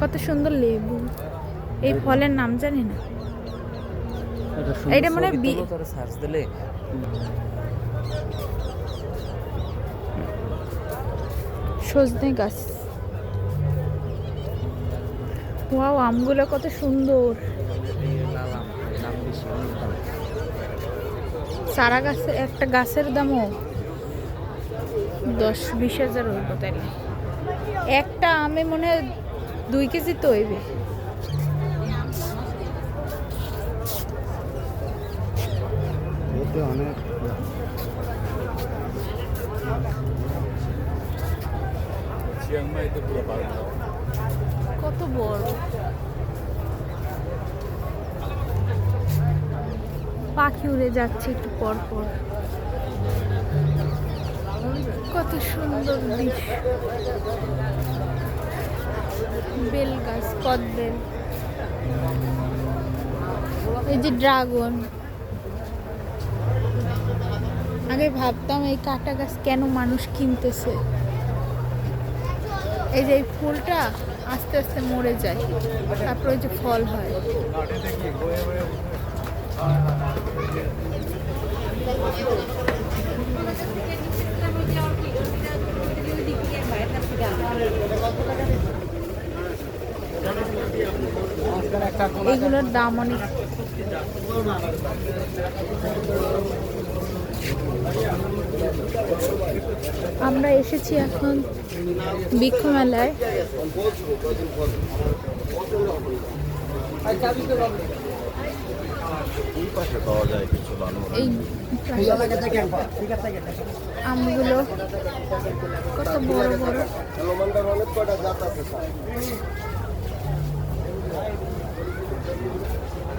কত সুন্দর লেবু। এই ফলের নাম জানি না। এটা মনে বি- সার্চ দিলে। সজনে গাছ। ওয়াও আমগুলো কত সুন্দর। সারা গাছে একটা গাছের দামও দশ বিশ হাজার হইব তাইলে। একটা আমে মনে হয় দুই কেজি তো হইবে অনেক কত বড়? পাখি উড়ে যাচ্ছে একটু পর পর। কত সুন্দর দৃশ্য। বেল গাছ কদবেল এই যে ড্রাগন। আগে ভাবতাম এই কাটা গাছ কেন মানুষ কিনতেছে? এই যে এই ফুলটা আস্তে আস্তে মরে যায়, তারপর ওই যে ফল হয়। এগুলোর দাম অনেক। আমরা এসেছি এখন বৃক্ষ মেলায় এই আমগুলো কত বড় বড় অনেক কটা জাত আছে স্যার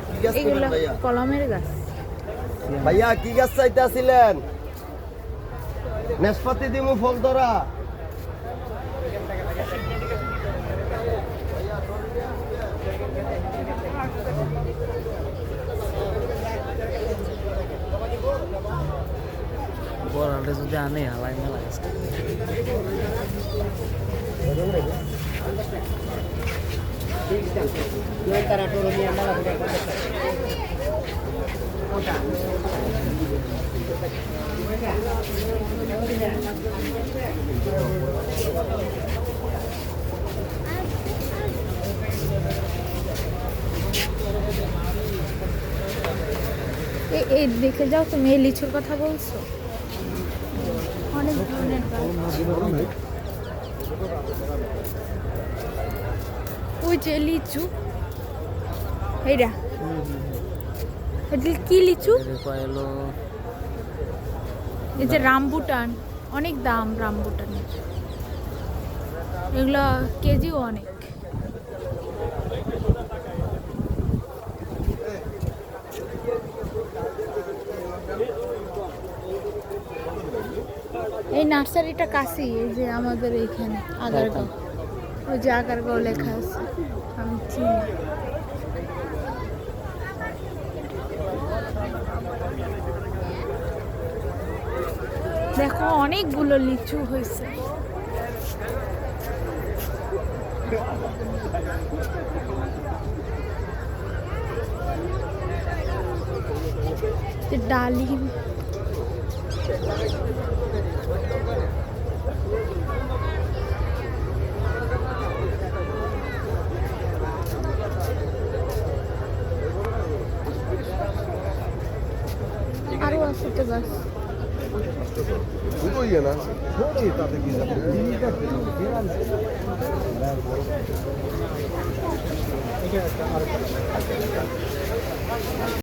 কি গাছ এগুলো কলমের গাছ। ভাইয়া কি গাছ চাইতে আসিলেন নেশপাতি দিমু ফল ধরা। বড়ালে যদি আনে হালাই মেলা গাছ এই দেখে যাও তুমি, এই লিচুর কথা বলছো? অনেক ধরনের ওই যে লিচু। এইটা কি লিচু? এই যে রামবুটান। অনেক দাম রামবুটানের। এগুলো কেজিও অনেক। এই নার্সারিটা কাছেই এই যে আমাদের এইখানে আগারগাঁও। ওই যে আগারগাঁও লেখা আছে আমি চিনি দেখো অনেকগুলো লিচু হয়েছে। ডালিম। আরও আছে তো গাছ দুটোই ইয়ে না তাতে কি যাবে